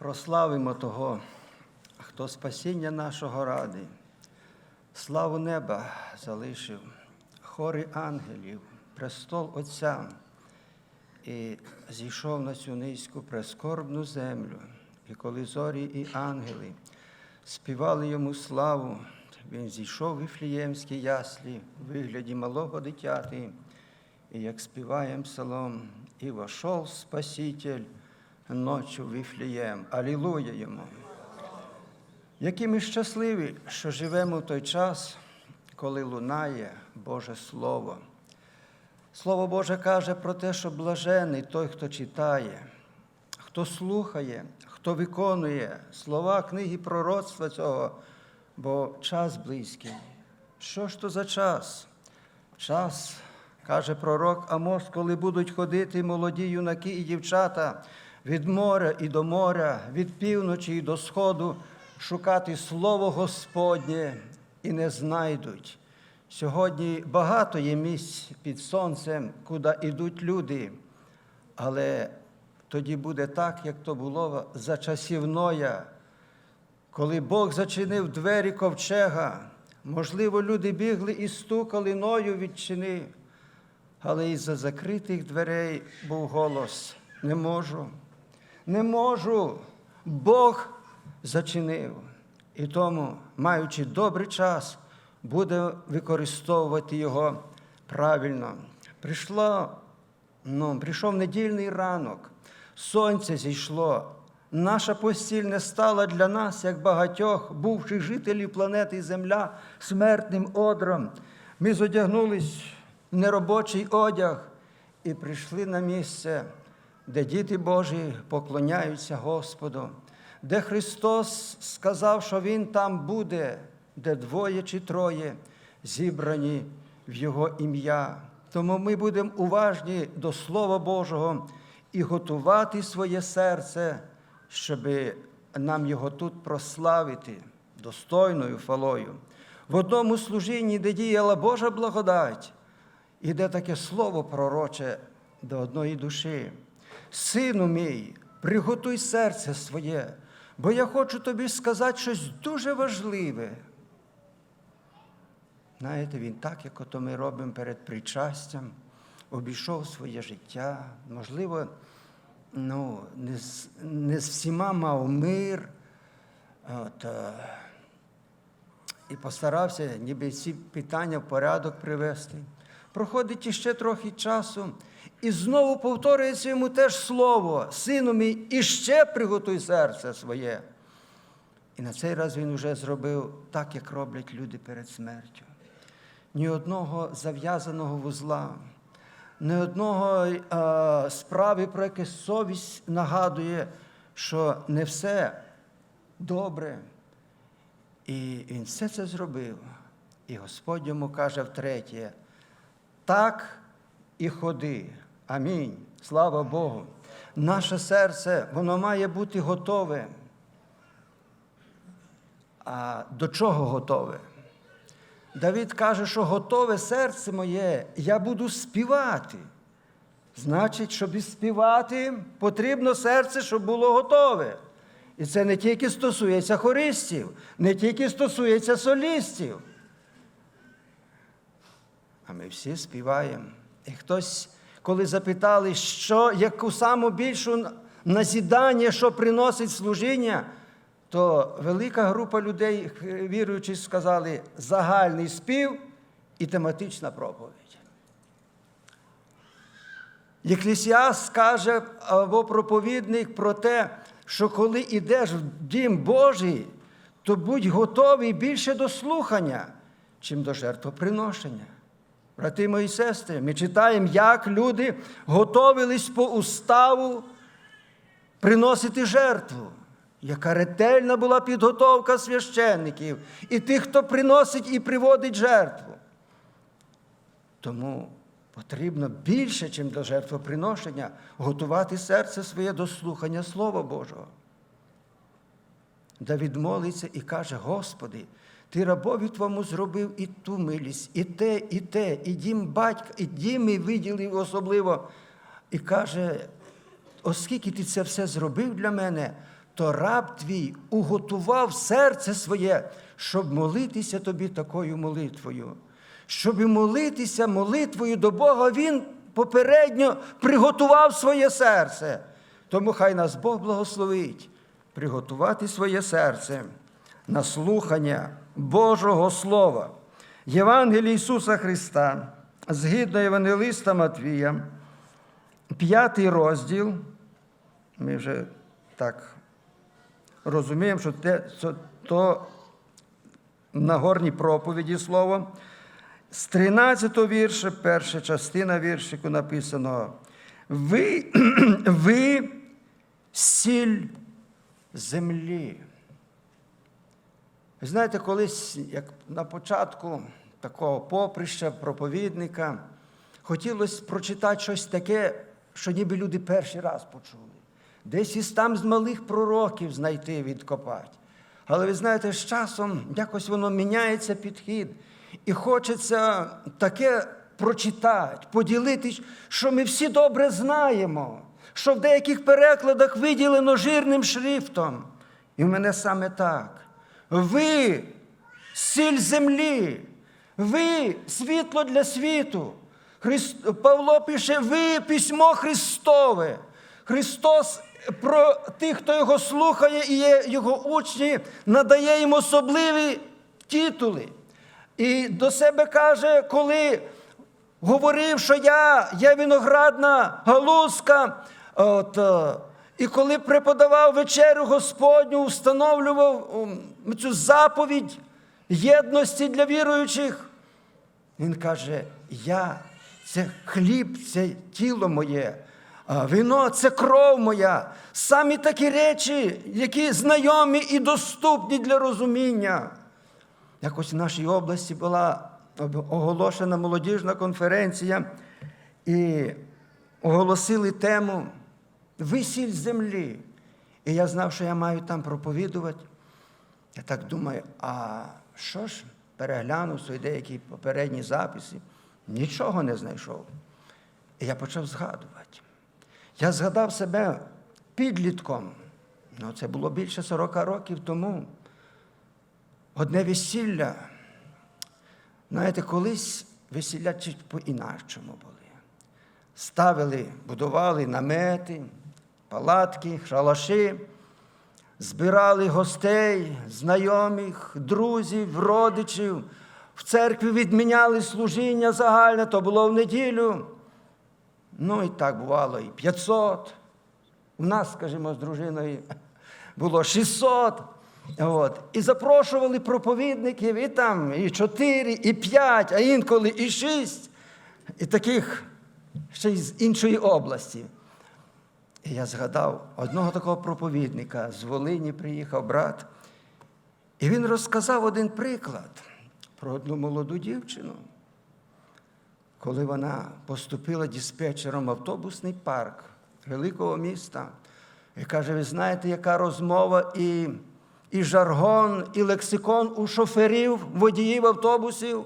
Прославимо того, хто спасіння нашого ради, славу неба залишив, хори ангелів, престол Отця, і зійшов на цю низьку прескорбну землю. І коли зорі і ангели співали йому славу, він зійшов в Іфліємські яслі в вигляді малого дитяти, і як співаєм псалом, і вошов Спаситель ночі в Віфлієм. Алілуя йому! Які ми щасливі, що живемо в той час, коли лунає Боже Слово. Слово Боже каже про те, що блажений той, хто читає, хто слухає, хто виконує слова книги пророцтва цього, бо час близький. Що ж то за час? Час, каже пророк Амос, коли будуть ходити молоді юнаки і дівчата від моря і до моря, від півночі і до сходу, шукати Слово Господнє і не знайдуть. Сьогодні багато є місць під сонцем, куди йдуть люди, але тоді буде так, як то було за часів Ноя, коли Бог зачинив двері ковчега. Можливо, люди бігли і стукали ною відчини, але із-за закритих дверей був голос: не можу, не можу. Бог зачинив. І тому, маючи добрий час, буде використовувати його правильно. Прийшло, ну, прийшов недільний ранок, сонце зійшло. Наша постіль не стала для нас, як багатьох бувших жителів планети Земля, смертним одром. Ми зодягнулись в неробочий одяг і прийшли на місце, де діти Божі поклоняються Господу, де Христос сказав, що Він там буде, де двоє чи троє зібрані в Його ім'я. Тому ми будемо уважні до Слова Божого і готувати своє серце, щоб нам його тут прославити достойною фалою. В одному служінні, де діяла Божа благодать, іде таке слово пророче до одної душі. Сину мій, приготуй серце своє, бо я хочу тобі сказати щось дуже важливе. Знаєте, він так, як ото ми робимо перед причастям, обійшов своє життя, можливо, ну, не з, не з всіма мав мир. От, е, і постарався ніби ці питання в порядок привести. Проходить іще трохи часу, і знову повторюється йому теж слово, сину мій, іще приготуй серце своє. І на цей раз він вже зробив так, як роблять люди перед смертю. Ні одного зав'язаного вузла, ні одного е, справи, про яке совість нагадує, що не все добре. І він все це зробив. І Господь йому каже втретє, так і ходи. Амінь. Слава Богу. Наше серце, воно має бути готове. А до чого готове? Давид каже, що готове серце моє, я буду співати. Значить, щоб співати, потрібно серце, щоб було готове. І це не тільки стосується хористів, не тільки стосується солістів. А ми всі співаємо. І хтось, коли запитали, що, яку саму більшу назідання, що приносить служіння, то велика група людей, віруючих, сказали загальний спів і тематична проповідь. Єклісіас каже або проповідник про те, що коли йдеш в дім Божий, то будь готовий більше до слухання, чим до жертвоприношення. Брати мої сестри, ми читаємо, як люди готовились по уставу приносити жертву, яка ретельна була підготовка священників і тих, хто приносить і приводить жертву. Тому потрібно більше, ніж до жертвоприношення, готувати серце своє до слухання Слова Божого. Давід молиться і каже: Господи, ти рабові твому зробив і ту милість, і те, і те, і дім батька, і дім мій виділив особливо. І каже, оскільки ти це все зробив для мене, то раб твій уготував серце своє, щоб молитися тобі такою молитвою. Щоб молитися молитвою до Бога, він попередньо приготував своє серце. Тому хай нас Бог благословить приготувати своє серце на слухання Божого Слова. Євангелії Ісуса Христа, згідно Євангелиста Матвія, п'ятий розділ. Ми вже так розуміємо, що те, це- то на горній проповіді слово. З 13 вірша, перша частина віршику написано: Ви, ви сіль землі. Знаєте, колись, як на початку такого поприща, проповідника, хотілося прочитати щось таке, що ніби люди перший раз почули. Десь із там з малих пророків знайти, відкопати. Але ви знаєте, з часом якось воно міняється підхід. І хочеться таке прочитати, поділитись, що ми всі добре знаємо, що в деяких перекладах виділено жирним шрифтом. І в мене саме так. Ви сіль землі, ви світло для світу. Павло пише, ви письмо Христове. Христос про тих, хто його слухає і є його учні, надає їм особливі титули. І до себе каже, коли говорив, що я є виноградна галузка, от, е, і коли преподавав вечерю Господню, встановлював цю заповідь єдності для віруючих, він каже: Я це хліб, це тіло моє, а вино це кров моя. Самі такі речі, які знайомі і доступні для розуміння. Якось в нашій області була оголошена молодіжна конференція, і оголосили тему Висіль землі. І я знав, що я маю там проповідувати. Я так думаю, а що ж, переглянув свої деякі попередні записи, нічого не знайшов. І я почав згадувати. Я згадав себе підлітком. Ну, це було більше 40 років тому. Одне весілля. Знаєте, колись весілля по-інакшому були. Ставили, будували намети, палатки, шалаші, збирали гостей, знайомих, друзів, родичів. В церкві відміняли служіння загальне, то було в неділю. Ну і так бувало і 500. У нас, скажімо, з дружиною було 600. От. І запрошували проповідників і там і 4, і 5, а інколи і 6, і таких ще й з іншої області. І я згадав одного такого проповідника з Волині приїхав брат, і він розказав один приклад про одну молоду дівчину, коли вона поступила диспетчером в автобусний парк великого міста. І каже: ви знаєте, яка розмова і, і жаргон, і лексикон у шоферів, водіїв автобусів?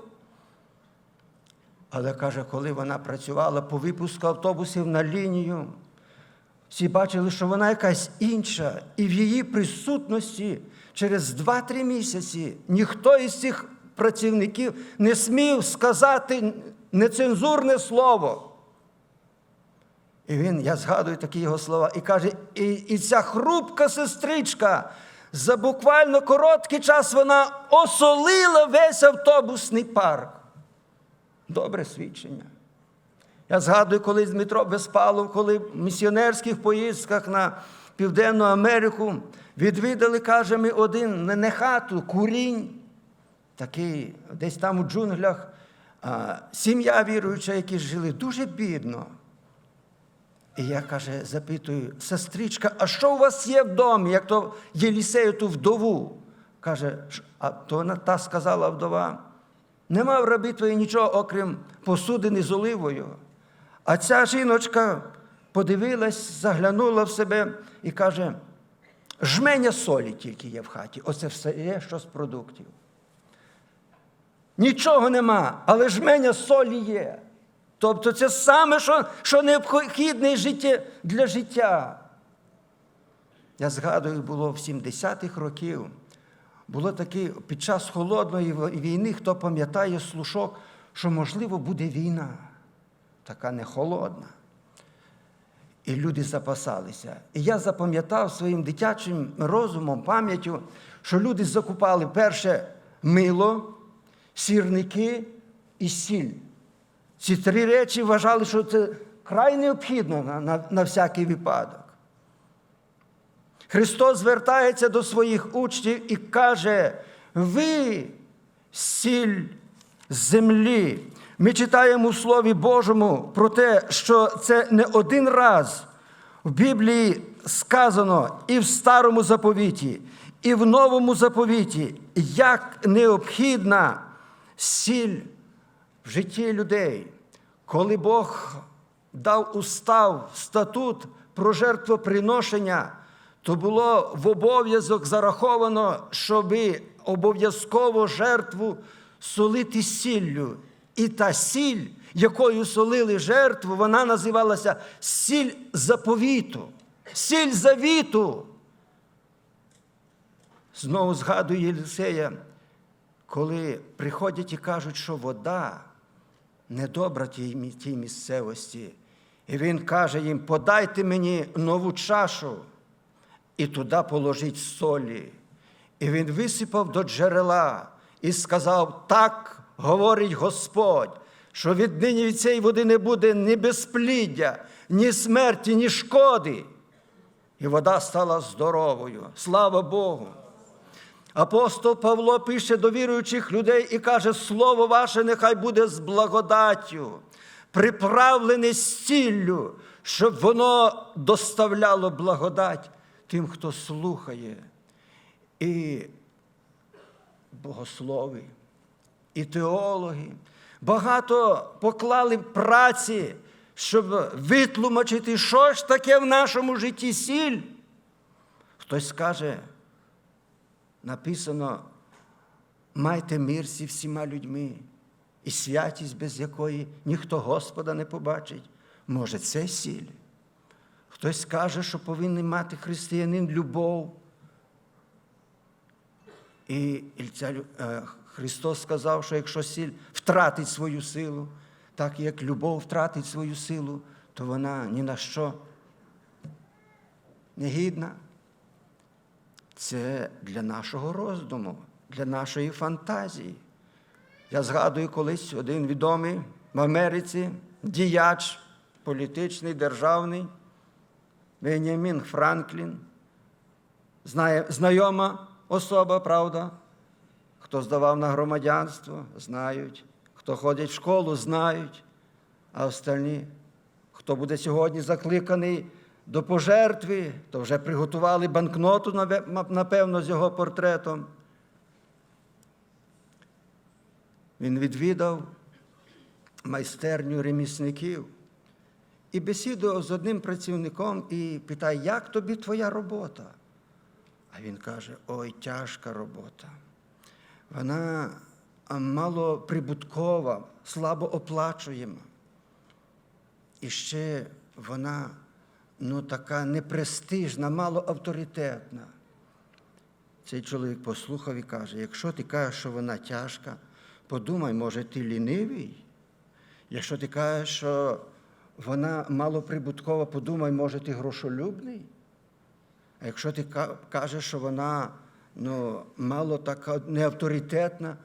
Але каже, коли вона працювала по випуску автобусів на лінію, всі бачили, що вона якась інша, і в її присутності через 2-3 місяці ніхто із цих працівників не смів сказати нецензурне слово. І він, я згадую такі його слова, і каже: і, і ця хрупка сестричка за буквально короткий час вона осолила весь автобусний парк. Добре свідчення. Я згадую, коли Дмитро Безпалов, коли в місіонерських поїздках на Південну Америку відвідали, каже, ми один не хату, курінь, такий, десь там у джунглях, сім'я віруюча, які жили дуже бідно. І я каже, запитую, сестричка, а що у вас є в домі, як то Єлісею ту вдову? Каже, а то вона та сказала вдова. Нема в рабі твої нічого, окрім посудини з оливою. А ця жіночка подивилась, заглянула в себе і каже: жменя солі тільки є в хаті. Оце все є, що з продуктів. Нічого нема, але жменя солі є. Тобто це саме, що, що необхідне для життя. Я згадую, було в 70-х років. Було таке під час холодної війни, хто пам'ятає слушок, що можливо буде війна, така не холодна. І люди запасалися. І я запам'ятав своїм дитячим розумом, пам'яттю, що люди закупали перше мило, сірники і сіль. Ці три речі вважали, що це край необхідно на, на, на всякий випадок. Христос звертається до своїх учнів і каже: ви сіль землі. Ми читаємо у Слові Божому про те, що це не один раз в Біблії сказано і в старому заповіті, і в новому заповіті, як необхідна сіль в житті людей. Коли Бог дав устав, статут про жертвоприношення, то було в обов'язок зараховано, щоби обов'язково жертву солити сіллю. І та сіль, якою солили жертву, вона називалася сіль заповіту, сіль завіту. Знову згадую Єлисея, коли приходять і кажуть, що вода недобра тій місцевості. І він каже їм: подайте мені нову чашу і туди положіть солі. І він висипав до джерела і сказав: так говорить Господь, що віднині від цієї води не буде ні безпліддя, ні смерті, ні шкоди. І вода стала здоровою. Слава Богу! Апостол Павло пише до віруючих людей і каже: Слово ваше нехай буде з благодаттю, приправлене з ціллю, щоб воно доставляло благодать тим, хто слухає. І богослови, і теологи багато поклали праці, щоб витлумачити, що ж таке в нашому житті сіль. Хтось скаже, написано, майте мир зі всіма людьми і святість, без якої ніхто Господа не побачить. Може, це сіль. Хтось скаже, що повинен мати християнин любов. І ця Христос сказав, що якщо сіль втратить свою силу, так як любов втратить свою силу, то вона ні на що не гідна. Це для нашого роздуму, для нашої фантазії. Я згадую колись один відомий в Америці діяч політичний, державний, Веніамін Франклін, знайома особа, правда? Хто здавав на громадянство, знають. Хто ходить в школу, знають. А остальні, хто буде сьогодні закликаний до пожертви, то вже приготували банкноту, напевно, з його портретом. Він відвідав майстерню ремісників і бесідував з одним працівником і питає, як тобі твоя робота? А він каже: ой, тяжка робота. Вона малоприбуткова, слабо оплачуєма. І ще вона ну, така непрестижна, малоавторитетна. Цей чоловік послухав і каже: якщо ти кажеш, що вона тяжка, подумай, може, ти лінивий? Якщо ти кажеш, що вона малоприбуткова, подумай, може, ти грошолюбний? А якщо ти ка- кажеш, що вона ну, мало така неавторитетна,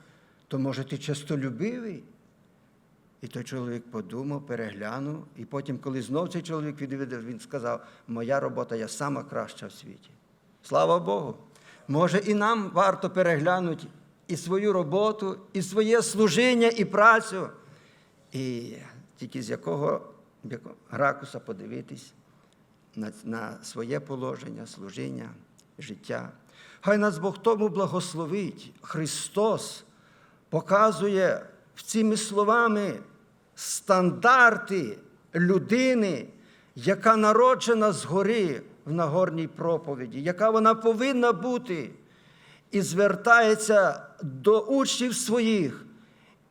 то може ти честолюбивий? І той чоловік подумав, переглянув, і потім, коли знов цей чоловік відвідав, він сказав: Моя робота я сама краща в світі. Слава Богу! Може, і нам варто переглянути і свою роботу, і своє служіння, і працю, і тільки з якого ракуса подивитись на, на своє положення, служіння, життя. Хай нас Бог тому благословить. Христос показує цими словами стандарти людини, яка народжена згори в Нагорній проповіді, яка вона повинна бути, і звертається до учнів своїх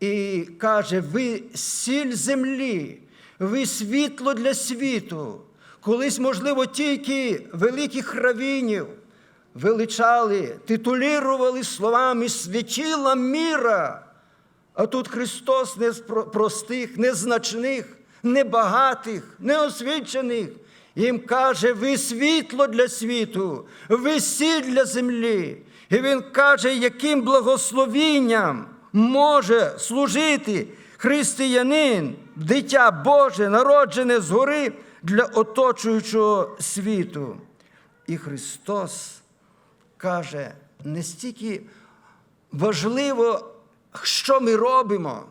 і каже: ви сіль землі, ви світло для світу. Колись, можливо, тільки великих равінів величали, титулірували словами святіла міра. А тут Христос не з простих, незначних, небагатих, неосвічених. Їм каже, ви світло для світу, ви сіль для землі. І Він каже, яким благословінням може служити християнин, дитя Боже, народжене згори для оточуючого світу. І Христос каже, не стільки важливо, що ми робимо,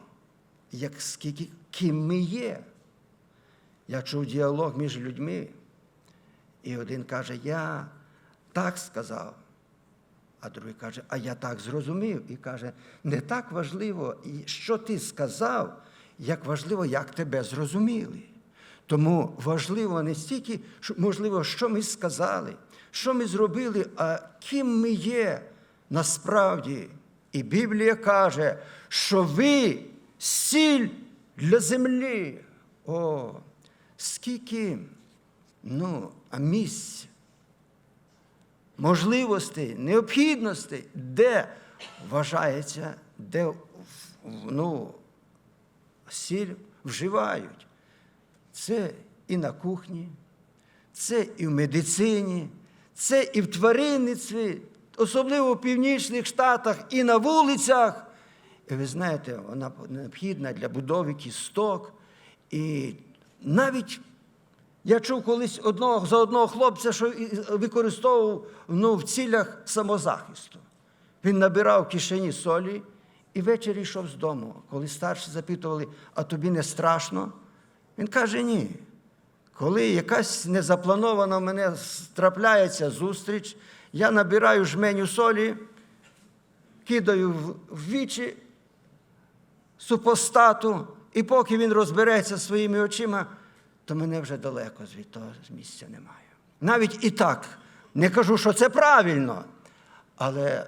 як скільки ким ми є. Я чув діалог між людьми, і один каже, я так сказав, а другий каже, а я так зрозумів. І каже, не так важливо, що ти сказав, як важливо, як тебе зрозуміли. Тому важливо не стільки, можливо, що ми сказали, що ми зробили, а ким ми є насправді. І Біблія каже, що ви сіль для землі. О, скільки ну, місць, можливостей, необхідностей, де вважається, де ну, сіль вживають. Це і на кухні, це і в медицині, це і в тваринництві, особливо в північних штатах, і на вулицях. І ви знаєте, вона необхідна для будови кісток. І навіть я чув колись одного, за одного хлопця, що використовував ну, в цілях самозахисту. Він набирав кишені солі і ввечері йшов з дому. Коли старші запитували, а тобі не страшно? Він каже, ні. Коли якась незапланована в мене трапляється зустріч, я набираю жменю солі, кидаю в- вічі супостату, і поки він розбереться своїми очима, то мене вже далеко звід того місця немає. Навіть і так, не кажу, що це правильно, але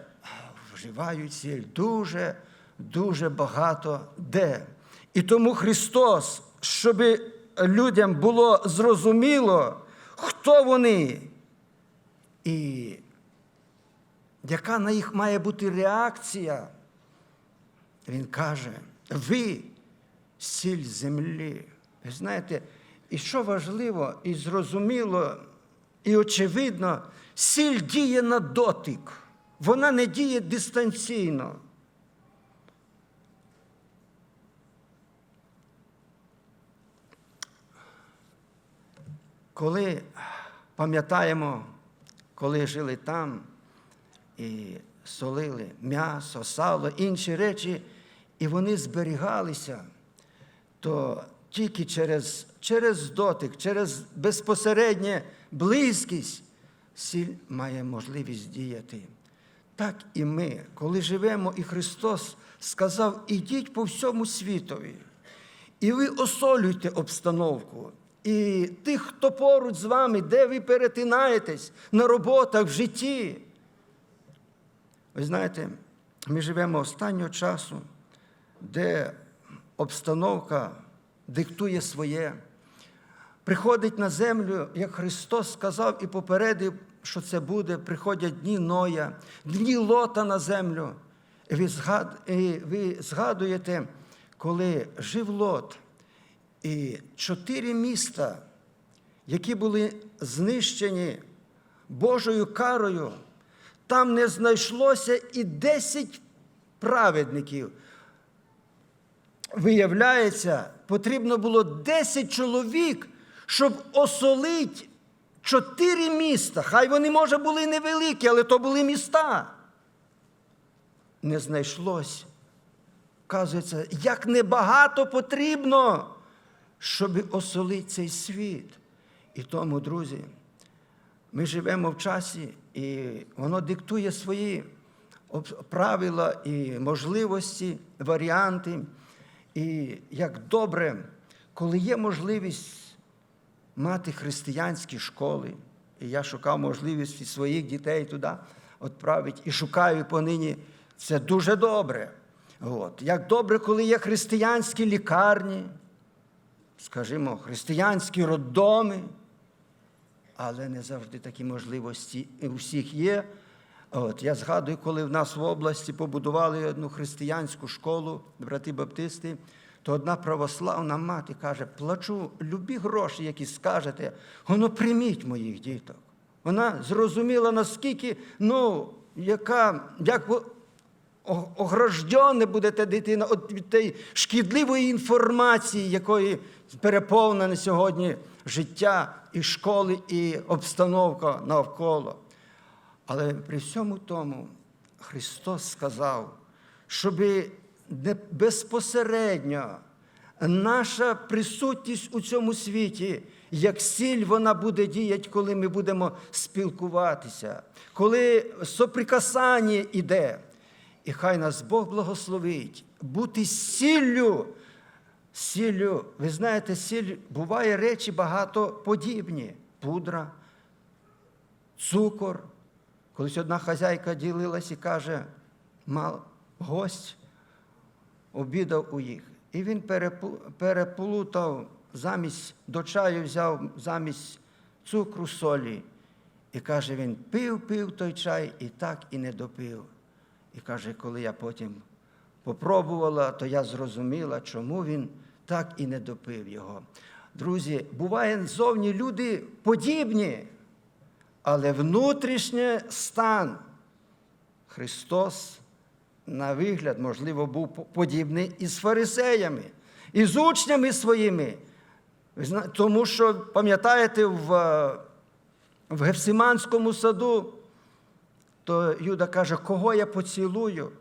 вживають сіль дуже, дуже багато де. І тому Христос, щоб людям було зрозуміло, хто вони і яка на їх має бути реакція, він каже, ви сіль землі. Ви знаєте, і що важливо, і зрозуміло, і очевидно, сіль діє на дотик. Вона не діє дистанційно. Коли пам'ятаємо, коли жили там і солили м'ясо, сало, інші речі, і вони зберігалися, то тільки через, через дотик, через безпосереднє близькість сіль має можливість діяти. Так і ми, коли живемо, і Христос сказав: ідіть по всьому світові, і ви осолюйте обстановку. І тих, хто поруч з вами, де ви перетинаєтесь на роботах, в житті. Ви знаєте, ми живемо останнього часу, де обстановка диктує своє. Приходить на землю, як Христос сказав і попередив, що це буде, приходять дні Ноя, дні лота на землю. І ви, згадуєте, коли жив лот, і чотири міста, які були знищені Божою карою, там не знайшлося і десять праведників. Виявляється, потрібно було 10 чоловік, щоб осолити чотири міста. Хай вони, може, були невеликі, але то були міста. Не знайшлось. Вказується, як небагато потрібно, щоб осолити цей світ. І тому, друзі, ми живемо в часі, і воно диктує свої правила і можливості, варіанти. І як добре, коли є можливість мати християнські школи, і я шукав можливість своїх дітей туди відправити, і шукаю понині, це дуже добре. От. Як добре, коли є християнські лікарні, скажімо, християнські роддоми. але не завжди такі можливості у всіх є. От, я згадую, коли в нас в області побудували одну християнську школу, брати баптисти, то одна православна мати каже: плачу любі гроші, які скажете, воно прийміть моїх діток. Вона зрозуміла, наскільки, ну, яка, як ви огражденне будете дитина від тієї шкідливої інформації, якої переповнене сьогодні життя і школи, і обстановка навколо. Але при всьому тому Христос сказав, щоб безпосередньо наша присутність у цьому світі, як сіль вона буде діяти, коли ми будемо спілкуватися, коли соприкасання іде. І хай нас Бог благословить бути сіллю. Сіллю, ви знаєте, сіль буває речі багато подібні. Пудра, цукор. Колись одна хазяйка ділилась і каже, мав гость обідав у їх. І він переплутав замість до чаю взяв замість цукру солі. І каже, він пив, пив той чай і так і не допив. І каже, коли я потім попробувала, то я зрозуміла, чому він так і не допив його. Друзі, буває зовні люди подібні, але внутрішній стан Христос, на вигляд, можливо, був подібний із фарисеями, і з учнями своїми. Тому що, пам'ятаєте, в, в Гефсиманському саду, то Юда каже, кого я поцілую,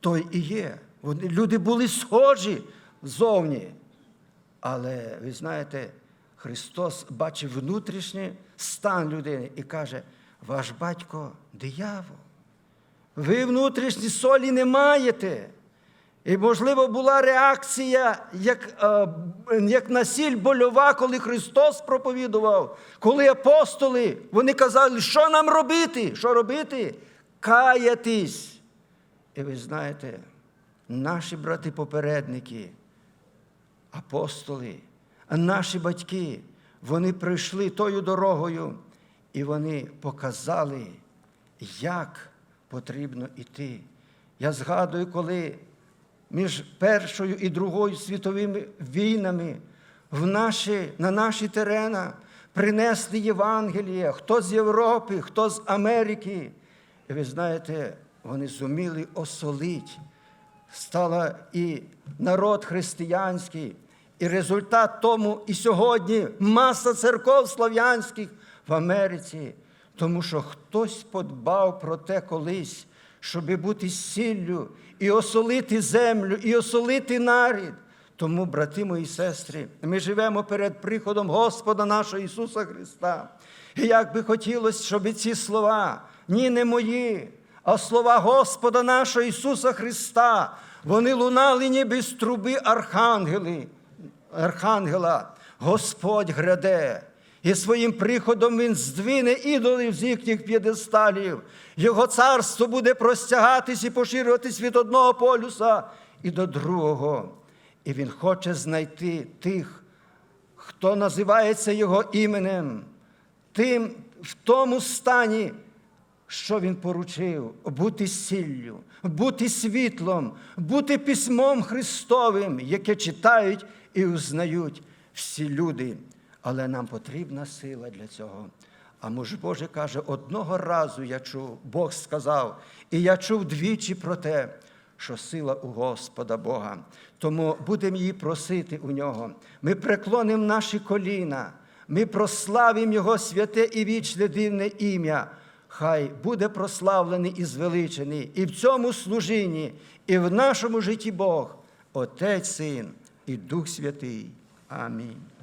той і є. Вони, люди були схожі зовні. Але ви знаєте, Христос бачив внутрішній стан людини і каже: ваш батько диявол. Ви внутрішні солі не маєте. І, можливо, була реакція, як, е, як на сіль больова, коли Христос проповідував, коли апостоли, вони казали, що нам робити? Що робити? Каятись. І ви знаєте, наші брати-попередники, апостоли, наші батьки, вони прийшли тою дорогою, і вони показали, як потрібно йти. Я згадую, коли між Першою і Другою світовими війнами в наші, на наші терена принесли Євангелія, хто з Європи, хто з Америки. І ви знаєте, вони зуміли осолити. Стала і народ християнський, і результат тому і сьогодні маса церков слов'янських в Америці, тому що хтось подбав про те колись, щоб бути сіллю і осолити землю, і осолити нарід. Тому, брати мої сестри, ми живемо перед приходом Господа нашого Ісуса Христа. І як би хотілося, щоб ці слова, ні, не мої, а слова Господа нашого Ісуса Христа, вони лунали ніби з труби архангели, архангела. Господь гряде. І своїм приходом Він здвине ідолів з їхніх п'єдесталів. Його царство буде простягатись і поширюватись від одного полюса і до другого. І Він хоче знайти тих, хто називається Його іменем, тим в тому стані, що він поручив бути сіллю, бути світлом, бути письмом Христовим, яке читають і узнають всі люди. Але нам потрібна сила для цього. А муж Боже каже, одного разу я чув, Бог сказав, і я чув двічі про те, що сила у Господа Бога. Тому будемо її просити у нього. Ми преклонимо наші коліна, ми прославимо Його святе і вічне дивне ім'я. Хай буде прославлений і звеличений і в цьому служінні, і в нашому житті Бог, Отець Син і Дух Святий. Амінь.